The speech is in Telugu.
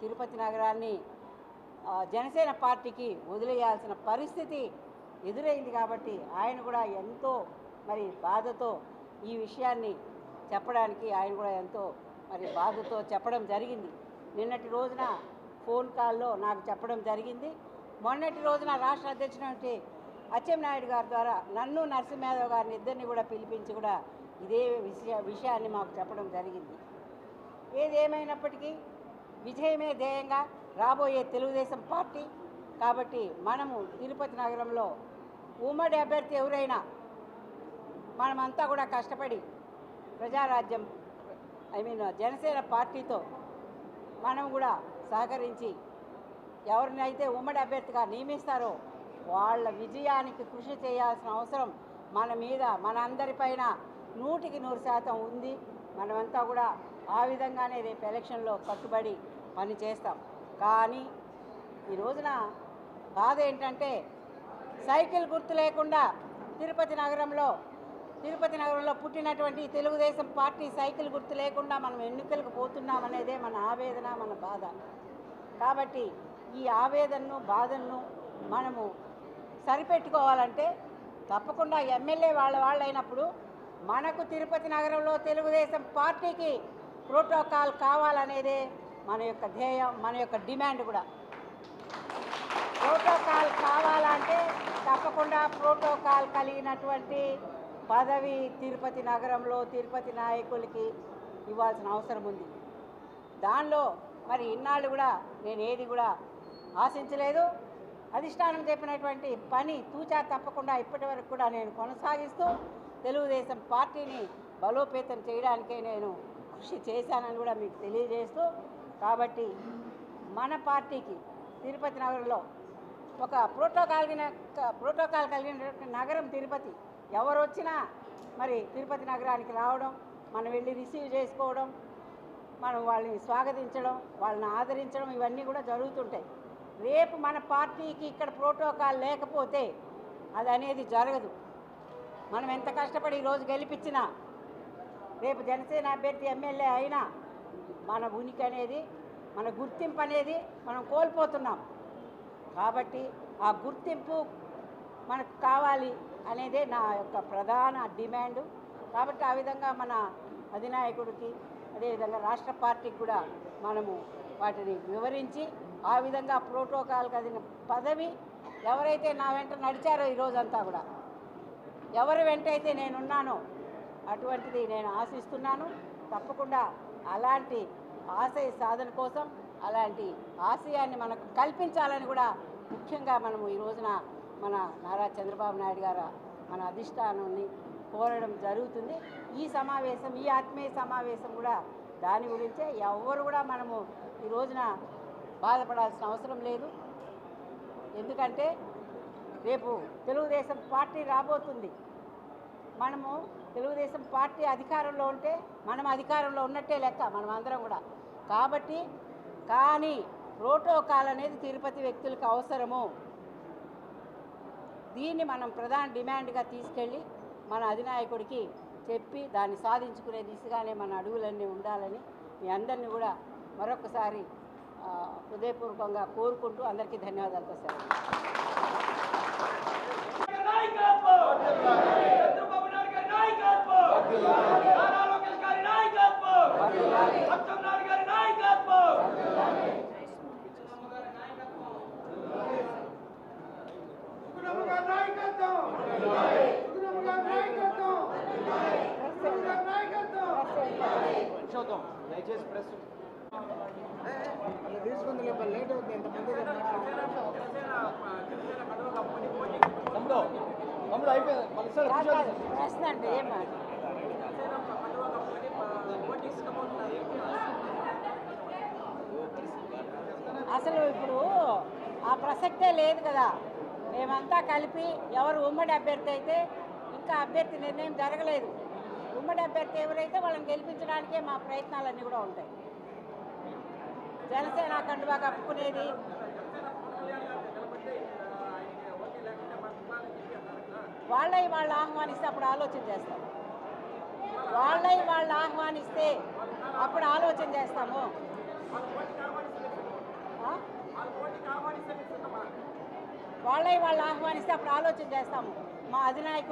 తిరుపతి నగరాన్ని జనసేన పార్టీకి వదిలేయాల్సిన పరిస్థితి ఎదురైంది కాబట్టి ఆయన కూడా ఎంతో మరి బాధతో ఈ విషయాన్ని చెప్పడానికి ఆయన కూడా ఎంతో మరి బాధతో చెప్పడం జరిగింది. నిన్నటి రోజున ఫోన్ కాల్లో నాకు చెప్పడం జరిగింది. మొన్నటి రోజున రాష్ట్ర అధ్యక్షుడు అచ్చెన్నాయుడు గారి ద్వారా నన్ను నరసింహయాదవ్ గారిని ఇద్దరిని కూడా పిలిపించి కూడా ఇదే విషయ విషయాన్ని మాకు చెప్పడం జరిగింది. ఏదేమైనప్పటికీ విజయమే ధ్యేయంగా రాబోయే తెలుగుదేశం పార్టీ. కాబట్టి మనము తిరుపతి నగరంలో ఉమ్మడి అభ్యర్థి ఎవరైనా మనమంతా కూడా కష్టపడి ప్రజారాజ్యం ఐ మీన్ జనసేన పార్టీతో మనం కూడా సహకరించి ఎవరినైతే ఉమ్మడి అభ్యర్థిగా నియమిస్తారో వాళ్ళ విజయానికి కృషి చేయాల్సిన అవసరం మన మీద మన అందరిపైన నూటికి నూరు శాతం ఉంది. మనమంతా కూడా ఆ విధంగానే రేపు ఎలక్షన్లో కట్టుబడి పని చేస్తాం. కానీ ఈ రోజున బాధ ఏంటంటే సైకిల్ గుర్తు లేకుండా తిరుపతి నగరంలో తిరుపతి నగరంలో పుట్టినటువంటి తెలుగుదేశం పార్టీ సైకిల్ గుర్తు లేకుండా మనం ఎన్నికలకు పోతున్నామనేదే మన ఆవేదన మన బాధ. కాబట్టి ఈ ఆవేదనను బాధను మనము సరిపెట్టుకోవాలంటే తప్పకుండా ఎమ్మెల్యే వాళ్ళ వాళ్ళైనప్పుడు మనకు తిరుపతి నగరంలో తెలుగుదేశం పార్టీకి ప్రోటోకాల్ కావాలనేదే మన యొక్క ధ్యేయం మన యొక్క డిమాండ్ కూడా. ప్రోటోకాల్ కావాలంటే తప్పకుండా ప్రోటోకాల్ కలిగినటువంటి పదవి తిరుపతి నగరంలో తిరుపతి నాయకులకి ఇవ్వాల్సిన అవసరం ఉంది. దానిలో మరి ఇన్నాళ్ళు కూడా నేను ఏది కూడా ఆశించలేదు. అధిష్టానం చెప్పినటువంటి పని తూచా తప్పకుండా ఇప్పటి వరకు కూడా నేను కొనసాగిస్తూ తెలుగుదేశం పార్టీని బలోపేతం చేయడానికే నేను కృషి చేశానని కూడా మీకు తెలియజేస్తూ కాబట్టి మన పార్టీకి తిరుపతి నగరంలో ఒక ప్రోటోకాల్ కలిగిన- ప్రోటోకాల్ కలిగినటువంటి నగరం తిరుపతి. ఎవరు వచ్చినా మరి తిరుపతి నగరానికి రావడం మనం వెళ్ళి రిసీవ్ చేసుకోవడం మనం వాళ్ళని స్వాగతించడం వాళ్ళని ఆదరించడం ఇవన్నీ కూడా జరుగుతుంటాయి. రేపు మన పార్టీకి ఇక్కడ ప్రోటోకాల్ లేకపోతే అది అనేది జరగదు. మనం ఎంత కష్టపడి ఈరోజు గెలిపించినా రేపు జనసేన అభ్యర్థి ఎమ్మెల్యే అయినా మన ఉనికి అనేది మన గుర్తింపు అనేది మనం కోల్పోతున్నాం. కాబట్టి ఆ గుర్తింపు మనకు కావాలి అనేదే నా యొక్క ప్రధాన డిమాండ్. కాబట్టి ఆ విధంగా మన అధినాయకుడికి అదేవిధంగా రాష్ట్ర పార్టీకి కూడా మనము వాటిని వివరించి ఆ విధంగా ప్రోటోకాల్ కదిన పదవి ఎవరైతే నా వెంట నడిచారో ఈరోజంతా కూడా ఎవరి వెంట అయితే నేనున్నానో అటువంటిది నేను ఆశిస్తున్నాను. తప్పకుండా అలాంటి ఆశయ సాధన కోసం అలాంటి ఆశయాన్ని మనకు కల్పించాలని కూడా ముఖ్యంగా మనము ఈ రోజున మన నారా చంద్రబాబు నాయుడు గారు మన అధిష్టానాన్ని కోరడం జరుగుతుంది. ఈ సమావేశం ఈ ఆత్మీయ సమావేశం కూడా దాని గురించే. ఎవరు కూడా మనము ఈ రోజున బాధపడాల్సిన అవసరం లేదు. ఎందుకంటే రేపు తెలుగుదేశం పార్టీ రాబోతుంది. మనము తెలుగుదేశం పార్టీ అధికారంలో ఉంటే మనం అధికారంలో ఉన్నట్టే లెక్క మనం అందరం కూడా. కాబట్టి కానీ ప్రోటోకాల్ అనేది తిరుపతి వ్యక్తులకు అవసరము. దీన్ని మనం ప్రధాన డిమాండ్గా తీసుకెళ్ళి మన అధినాయకుడికి చెప్పి దాన్ని సాధించుకునే దిశగానే మన అడుగులన్నీ ఉండాలని మీ అందరినీ కూడా మరొకసారి హృదయపూర్వకంగా కోరుకుంటూ అందరికీ ధన్యవాదాలు సార్ నాయకత్వం చంద్రబాబు నాయుడు గారి నాయకత్వం నారా లోకేష్ గారి నాయకత్వం అచ్చెన్నాయుడు గారి నాయకత్వం సుగుణమ్మ గారి నాయకత్వం సుగుణమ్మ గారి నాయకత్వం సుగుణమ్మ గారి నాయకత్వం చూద్దాం దయచేసి ప్రెస్ ప్రశ్న అంటే ఏం మాట అసలు ఇప్పుడు ఆ ప్రసక్తే లేదు కదా. మేమంతా కలిపి ఎవరు ఉమ్మడి అభ్యర్థి అయితే ఇంకా అభ్యర్థి నిర్ణయం జరగలేదు. ఉమ్మడి అభ్యర్థి ఎవరైతే వాళ్ళని గెలిపించడానికే మా ప్రయత్నాలన్నీ కూడా ఉంటాయి. జనసేన కండువా కప్పుకునేది. వాళ్ళై వాళ్ళు ఆహ్వానిస్తే అప్పుడు ఆలోచన చేస్తాం. వాళ్ళై వాళ్ళు ఆహ్వానిస్తే అప్పుడు ఆలోచన చేస్తాము. వాళ్ళై వాళ్ళు ఆహ్వానిస్తే అప్పుడు ఆలోచన చేస్తాము. మా అధినాయకుడు